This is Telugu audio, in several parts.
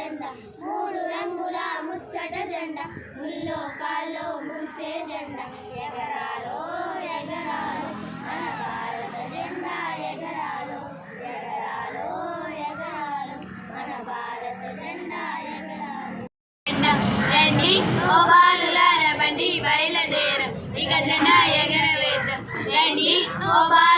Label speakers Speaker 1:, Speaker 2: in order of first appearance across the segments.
Speaker 1: జెండా. మూడు రంగుల ముచ్చట జెండా. ముల్లో కాల్లో మురిసే జెండా. ఎగరాలో ఎగరాలో మన భారత జెండా ఎగరాలో. ఎగరాలో ఎగరాలో మన భారత జెండా ఎగరాలో. రండి ఓ బాలులార బండి బయలుదేర. ఇక జెండా ఎగరవేద్దాం. రండి ఓ బాలులార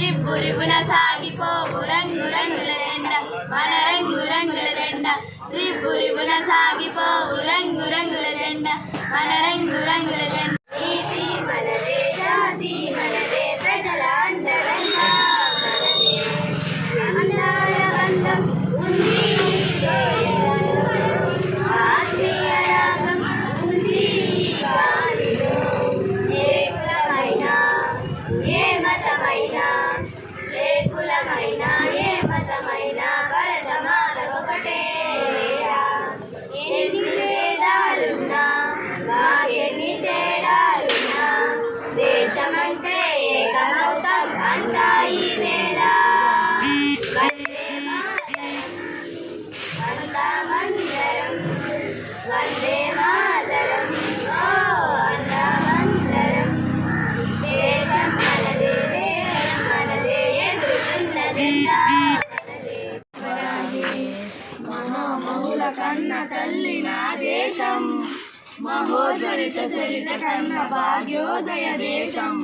Speaker 1: ఎగరవేద్దాం రిబ్బు రిబ్బున సాగిపోవు రంగు రంగుల జెండా మన రంగు రంగుల జెండా రిబ్బు రిబ్బున సాగిపోవు రంగు రంగుల జెండా మన రంగు যায় না కన్న తల్లి నా దేశం. మహోజ్వలిత చరిత కన్న భాగ్యోదయ దేశం.